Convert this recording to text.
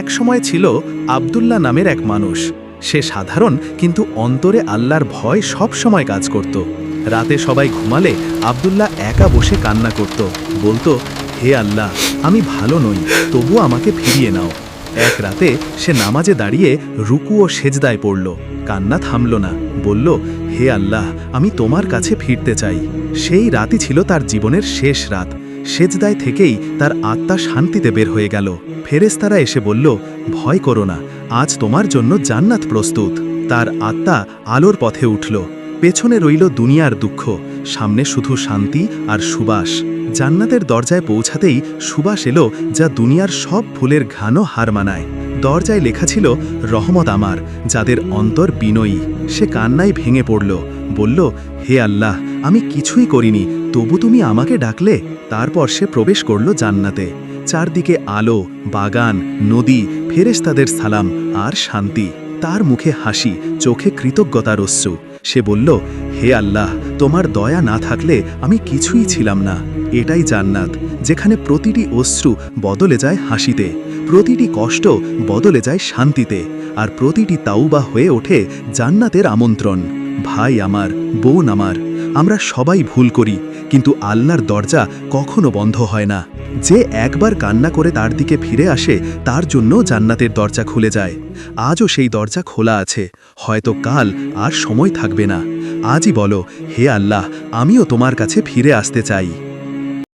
এক সময় ছিল আবদুল্লাহ নামের এক মানুষ। সে সাধারণ, কিন্তু অন্তরে আল্লাহর ভয় সব সময় কাজ করত। রাতে সবাই ঘুমালে আবদুল্লাহ একা বসে কান্না করত। বলতো, হে আল্লাহ, আমি ভালো নই তবু আমাকে ফিরিয়ে নাও। এক রাতে সে নামাজে দাঁড়িয়ে রুকু ও সেজদায় পড়ল। কান্না থামল না। বলল, হে আল্লাহ, আমি তোমার কাছে ফিরতে চাই। সেই রাতই ছিল তার জীবনের শেষ রাত। সেজদায় থেকেই তার আত্মা শান্তিতে বের হয়ে গেল। ফেরেস্তারা এসে বলল, ভয় করো না, আজ তোমার জন্য জান্নাত প্রস্তুত। তার আত্মা আলোর পথে উঠল। পেছনে রইল দুনিয়ার দুঃখ, সামনে শুধু শান্তি আর সুবাস। জান্নাতের দরজায় পৌঁছাতেই সুবাস এলো যা দুনিয়ার সব ফুলের ঘানও হার মানায়। দরজায় লেখা ছিল, রহমত আমার, যাদের অন্তর বিনয়ী। সে কান্নায় ভেঙে পড়ল। বলল, হে আল্লাহ, আমি কিছুই করিনি, তবু তুমি আমাকে ডাকলে? তারপর সে প্রবেশ করল জান্নাতে। চারদিকে আলো, বাগান, নদী, ফেরেশতাদের সালাম আর শান্তি। তার মুখে হাসি, চোখে কৃতজ্ঞতার অশ্রু। সে বলল, হে আল্লাহ তোমার দয়া না থাকলে আমি কিছুই ছিলাম না। এটাই জান্নাত, যেখানে প্রতিটি অশ্রু বদলে যায় হাসিতে, প্রতিটি কষ্ট বদলে যায় শান্তিতে, আর প্রতিটি তাওবা হয়ে ওঠে জান্নাতের আমন্ত্রণ। ভাই আমার, বোন আমার, আমরা সবাই ভুল করি, কিন্তু আল্লাহর দরজা কখনো বন্ধ হয় না। যে একবার কান্না করে তার দিকে ফিরে আসে, তার জন্য জান্নাতের দরজা খুলে যায়। আজও সেই দরজা খোলা আছে, হয়তো কাল আর সময় থাকবে না। আজই বলো হে আল্লাহ আমিও তোমার কাছে ফিরে আসতে চাই।